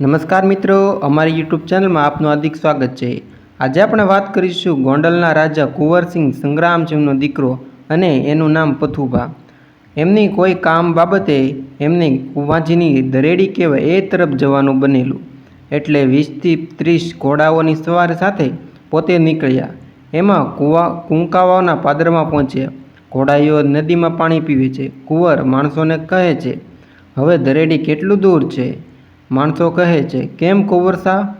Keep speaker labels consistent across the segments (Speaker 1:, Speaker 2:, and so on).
Speaker 1: નમસ્કાર મિત્રો, અમારી યુટ્યુબ ચેનલમાં આપનું હાર્દિક સ્વાગત છે. આજે આપણે વાત કરીશું ગોંડલના રાજા કુંવરસિંહ સંગ્રામસિંહનો દીકરો અને એનું નામ પથુભા. એમની કોઈ કામ બાબતે એમને કુંવાજીની દરેડી કહેવાય એ તરફ જવાનું બનેલું. એટલે વીસથી ત્રીસ ઘોડાઓની સવાર સાથે પોતે નીકળ્યા. એમાં કુવા, કુંકાવાના પાદરમાં પહોંચ્યા. ઘોડાઈઓ નદીમાં પાણી પીવે છે. કુંવર માણસોને કહે છે, હવે દરેડી કેટલું દૂર છે? માણસો કહે છે, કેમ કુંવર શા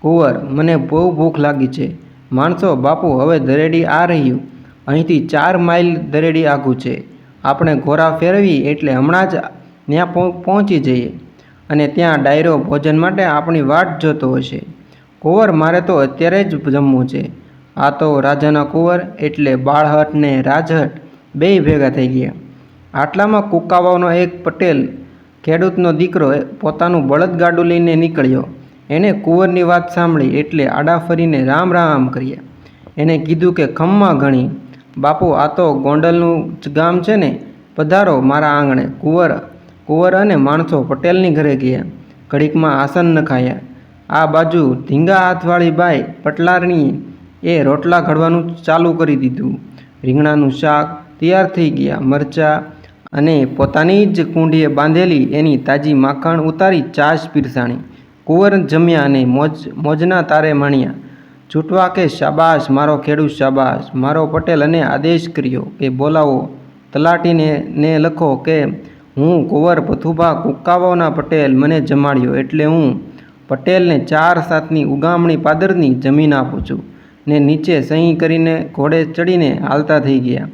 Speaker 1: કુંવર, મને બહુ ભૂખ લાગી છે. માણસો, બાપુ, હવે દરેડી આ રહ્યું. અહીંથી ચાર માઇલ દરેડી આઘું છે. આપણે ઘોડા ફેરવી એટલે હમણાં જ ત્યાં પહોંચી જઈએ. અને ત્યાં ડાયરો ભોજન માટે આપણી વાટ જોતો હશે. કુંવર, મારે તો અત્યારે જ જમવું છે. આ તો રાજાના કુંવર એટલે બાળહટ ને રાજહટ. બેય ભેગા થઈ ગયા. આટલામાં કુકાવાનો એક પટેલ ખેડૂતનો દીકરો પોતાનું બળદગાડું લઈને નીકળ્યો. એણે કુંવરની વાત સાંભળી એટલે આડા ફરીને રામ રામ કર્યા એણે કીધું કે, ખમ્મા ઘણી બાપુ, આ તો ગોંડલનું જ ગામ છે ને, પધારો મારા આંગણે. કુંવર કુંવર અને માણસો પટેલની ઘરે ગયા. ઘડીકમાં આસન નખાયા. આ બાજુ ધીંગા હાથવાળી બાઈ પટલારણી એ રોટલા ઘડવાનું ચાલુ કરી દીધું. રીંગણાનું શાક તૈયાર થઈ ગયા. મરચાં અને પોતાની જ કુંડીએ બાંધેલી એની તાજી માખણ ઉતારી ચાશ પીરસાણી. કુંવર જમ્યા અને મોજ, મોજના તારે માણ્યા. છૂટવા કે શાબાશ, મારો ખેડૂત શાબાશ, મારો પટેલ અને આદેશ કર્યો કે બોલાવો. તલાટીને, ને લખો કે હું કુંવર પથુભા કુકાવાના પટેલ મને જમાડ્યો એટલે હું પટેલને ચાર સાતની ઉગામણી પાદરની જમીન આપું છું. ને નીચે સહી કરીને ઘોડે ચડીને હાલતા થઈ ગયા.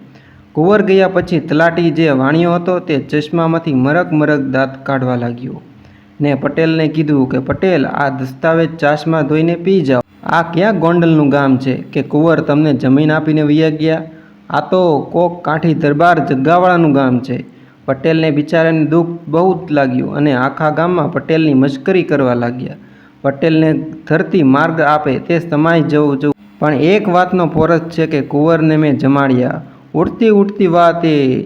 Speaker 1: કુંવર ગયા પછી તલાટી જે વાણિયો હતો તે ચશ્મામાંથી મરક મરક દાંત કાઢવા લાગ્યો. ને પટેલને કીધું કે, પટેલ, આ દસ્તાવેજ ચાશમાં ધોઈને પી જાઓ. આ ક્યાં ગોંડલનું ગામ છે કે કુંવર તમને જમીન આપીને વૈયા ગયા? આ તો કોક કાંઠી દરબાર જગ્ગાવાળાનું ગામ છે. પટેલને બિચારાને દુઃખ બહુ જ લાગ્યું અને આખા ગામમાં પટેલની મશ્કરી કરવા લાગ્યા. પટેલને ધરતી માર્ગ આપે તે સમાય જવું જવું. પણ એક વાતનો પોરસ છે કે કુંવરને મેં જમાડ્યા. ઉડતી ઉડતી વાત એ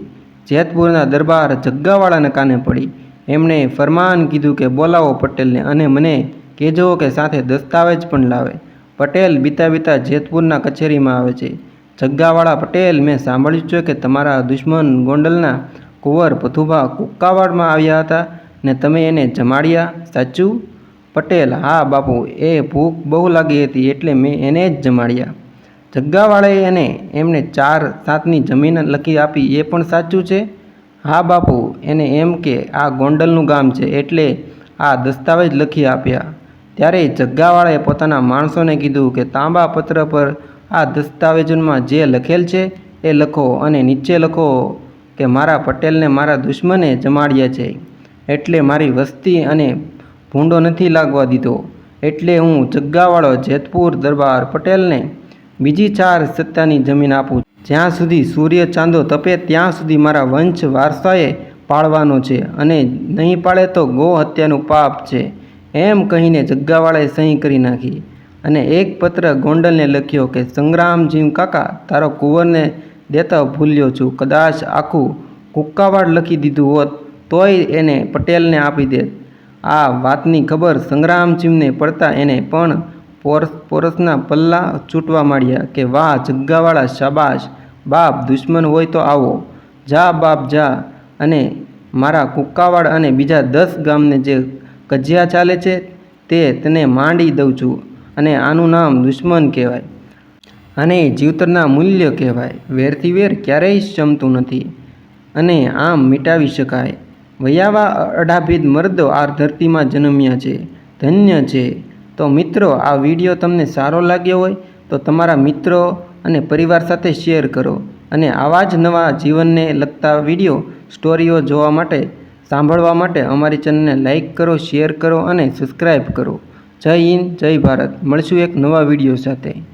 Speaker 1: જેતપુરના દરબાર જગ્ગાવાળાને કાને પડી. એમણે ફરમાન કીધું કે, બોલાવો પટેલને અને મને કહેજો કે સાથે દસ્તાવેજ પણ લાવે. પટેલ બીતા બીતા જેતપુરના કચેરીમાં આવે છે. જગ્ગાવાળા પટેલ, મેં સાંભળ્યું છે કે તમારા દુશ્મન ગોંડલના કુંવર પથુભા કુક્કાવાડમાં આવ્યા હતા ને તમે એને જમાડ્યા, સાચું? પટેલ, હા બાપુ, એ ભૂખ બહુ લાગી હતી એટલે મેં એને જ જમાડ્યા. જગ્ગાવાળાએ એને એમને ચાર સાતની જમીન લખી આપી એ પણ સાચું છે? હા બાપુ, એને એમ કે આ ગોંડલનું ગામ છે એટલે આ દસ્તાવેજ લખી આપ્યા. ત્યારે જગ્ગાવાળાએ પોતાના માણસોને કીધું કે તાંબા પત્ર પર આ દસ્તાવેજોમાં જે લખેલ છે એ લખો અને નીચે લખો કે મારા પટેલને મારા દુશ્મને જમાડ્યા છે. એટલે મારી વસ્તી અને ભૂંડો નથી લાગવા દીધો. એટલે હું જગ્ગાવાળો જેતપુર દરબાર પટેલને બીજી ચાર સત્તાની જમીન આપું જ્યાં સુધી સૂર્ય ચાંદો તપે, ત્યાં સુધી મારા વંશ વારસાએ પાળવાનો છે અને નહીં પાળે તો ગો હત્યાનું પાપ છે. એમ કહીને જગ્ગાવાળાએ સહી કરી નાખી અને એક પત્ર ગોંડલને લખ્યો કે સંગ્રામજીવ કાકા, તારો કુંવરને દેતા ભૂલ્યો છું. કદાચ આખું કુક્કાવાડ લખી દીધું હોત, તોય એને પટેલને આપી દેત. આ વાતની ખબર સંગ્રામજીવને પડતા એને પણ પોરસ પોરસના પલ્લા છૂટવા માંડ્યા કે, વાહ, જગ્ગાવાળા શાબાશ! બાપ દુશ્મન હોય તો આવો. જા, બાપ, જા. અને મારા કુક્કાવાડ અને બીજા દસ ગામને જે કજિયા ચાલે છે, તે તને માંડી દઉં છું અને આનું નામ દુશ્મન કહેવાય. અને જીવતરના મૂલ્ય કહેવાય. વેરથી વેર ક્યારેય જમતું નથી અને આમ મિટાવી શકાય. વયાવા અઢાભેદ મર્દો આ ધરતીમાં જન્મ્યા છે. ધન્ય છે. તો મિત્રો, આ વીડિયો તમને સારો લાગ્યો હોય તો તમારા મિત્રો અને પરિવાર સાથે શેર કરો અને આવા જ નવા જીવનને લગતા વીડિયો, સ્ટોરીઓ જોવા માટે, સાંભળવા માટે અમારી ચેનલને લાઇક કરો, શેર કરો અને સબસ્ક્રાઈબ કરો. જય હિન્દ, જય ભારત. મળશું એક નવા વીડિયો સાથે.